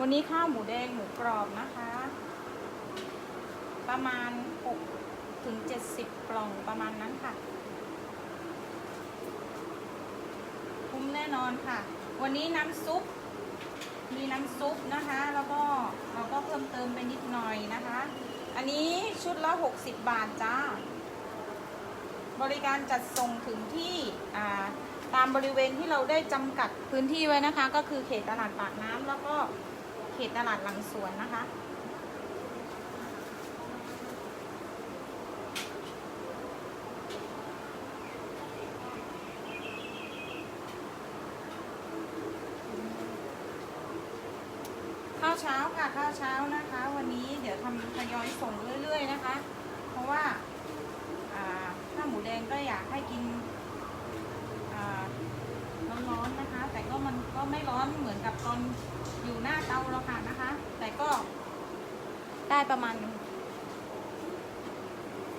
วันนี้ข้าวหมูแดงหมูกรอบนะคะ ประมาณ6ถึง70 กล่องประมาณนั้นค่ะ คุ้มแน่นอนค่ะ วันนี้น้ำซุป มีน้ำซุปนะคะ แล้วก็เราก็เพิ่มเติมไปนิดหน่อยนะคะ อันนี้ชุดละ 60 บาทจ้า บริการจัดส่งถึงที่อ่า ตามบริเวณที่เราได้จำกัดพื้นที่ไว้นะคะ ก็คือเขตตลาดปากน้ำแล้วก็เขตตลาดหลังสวนนะคะ ข้าวเช้าค่ะข้าวเช้านะคะ วันนี้เดี๋ยวทำทยอยส่งเรื่อย ๆนะคะ เพราะว่าอ่าข้าวหมูแดงก็อยากให้กินอ่าร้อนๆนะคะ แต่ก็มันก็ ไม่ร้อนเหมือนกับตอนอยู่หน้าเตาแล้วค่ะนะคะ แต่ก็ได้ประมาณ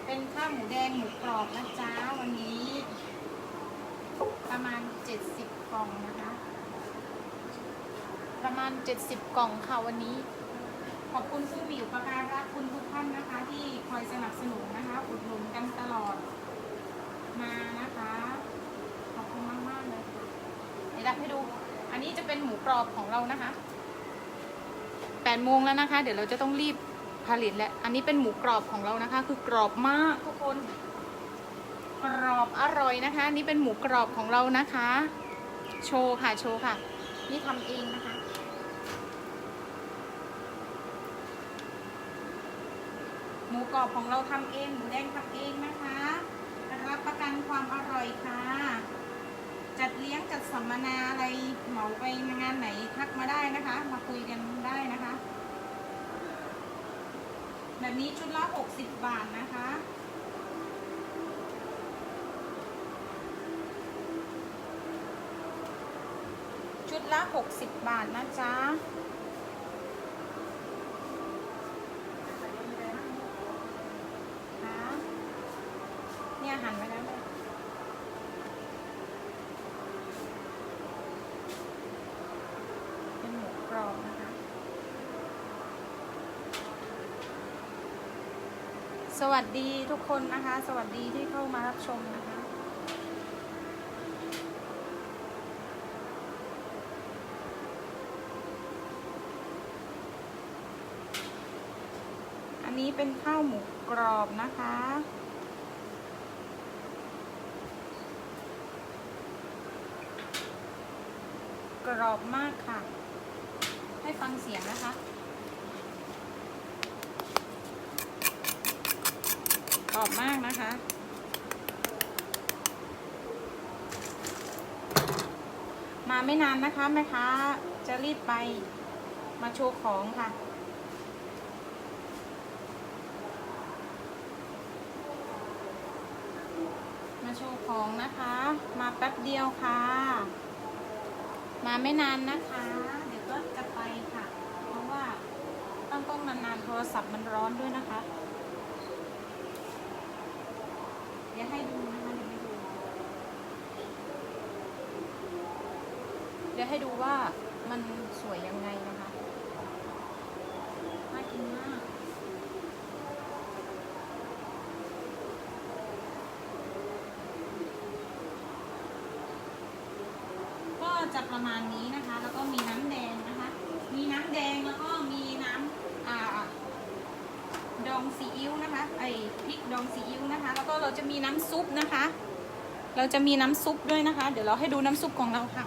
เป็นข้าวหมูแดงหมูกรอบนะจ๊ะวันนี้ ประมาณ 70กล่องนะคะ ประมาณ 70 กล่องค่ะวันนี้ ขอบคุณผู้มีอุปการะคุณทุกท่านนะคะ ที่คอยสนับสนุนนะคะ อุดหนุนกันตลอดมานะคะ ขอบคุณมากมากๆเลยค่ะเดี๋ยวดับให้ดู อันนี้จะเป็นหมูกรอบของเรานะคะ8โมงแล้วนะคะ เดี๋ยวเราจะต้องรีบผลิตแล้วอันนี้เป็นหมูกรอบของเรานะคะ คือกรอบมากทุกคน กรอบอร่อยนะคะ นี่เป็นหมูกรอบของเรานะคะ โชว์ค่ะ โชว์ค่ะ นี่ทำเองนะคะ หมูกรอบของเราทำเอง หมูแดงทำเองนะคะรับประกันความอร่อยค่ะ จัดเลี้ยงจัดสัมมนาาไปงานไหนทักมาได้นะคะ มาคุยกันได้นะคะ แบบนี้ชุดละ 60 บาทนะคะชุดละ 60 บาทนะจ๊ะ เนี่ยหันไปแล้วเลยเป็นหมูกรอบนะคะ สวัสดีทุกคนนะคะ สวัสดีที่เข้ามารับชมนะคะ อันนี้เป็นข้าวหมูกรอบนะคะกรอบมากค่ะ ให้ฟังเสียงนะคะ รอบมากนะคะ มาไม่นานนะคะแม่ค้าจะรีบไปมาโชว์ของค่ะมาโชว์ของนะคะ มาแป๊บเดียวค่ะ มาไม่นานนะคะ เดี๋ยวก็จะไปค่ะ เพราะว่าต้องต้องนานๆโทรศัพท์มันร้อนด้วยนะคะ เดี๋ยวให้ดูนะคะ เดี๋ยวให้ดู เดี๋ยวให้ดูว่ามันสวยยังไงนะคะน่ากินมากก็จะประมาณนี้นะคะ แล้วก็มีน้ำแดงนะคะ มีน้ำแดงแล้วก็มีน้ำอ่าดองซีอิ๊วนะคะ ไอพริกดองซีอิ๊วนะคะ แล้วก็เราจะมีน้ำซุปนะคะ เราจะมีน้ำซุปด้วยนะคะ เดี๋ยวเราให้ดูน้ำซุปของเราค่ะ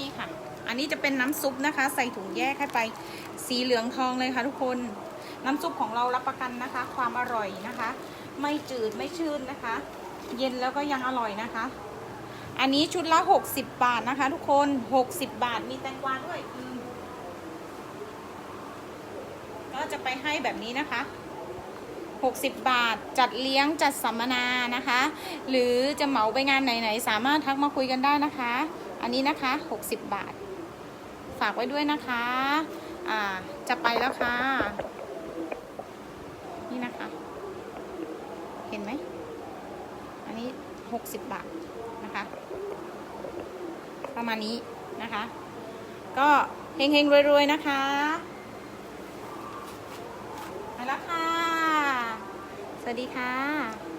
นี่ค่ะ อันนี้จะเป็นน้ำซุปนะคะ ใส่ถุงแยกให้ไปสีเหลืองทองเลยค่ะทุกคน น้ำซุปของเรารับประกันนะคะ ความอร่อยนะคะ ไม่จืดไม่ชืดนนะคะ เย็นแล้วก็ยังอร่อยนะคะ อันนี้ชุดละ 60 บาทนะคะ ทุกคน 60 บาทมีแตงกวาด้วยก็จะไปให้แบบนี้นะคะ60 บาทจัดเลี้ยงจัดสัมมนานะคะ หรือจะเหมาไปงานไหน ๆ สามารถทักมาคุยกันได้นะคะ อันนี้นะคะ 60 บาท ฝากไว้ด้วยนะคะ อ่า จะไปแล้วค่ะ นี่นะคะ เห็นไหม อันนี้ 60 บาทนะคะ ประมาณนี้นะคะ ก็เฮงๆรวยๆนะคะไปแล้วค่ะ สวัสดีค่ะ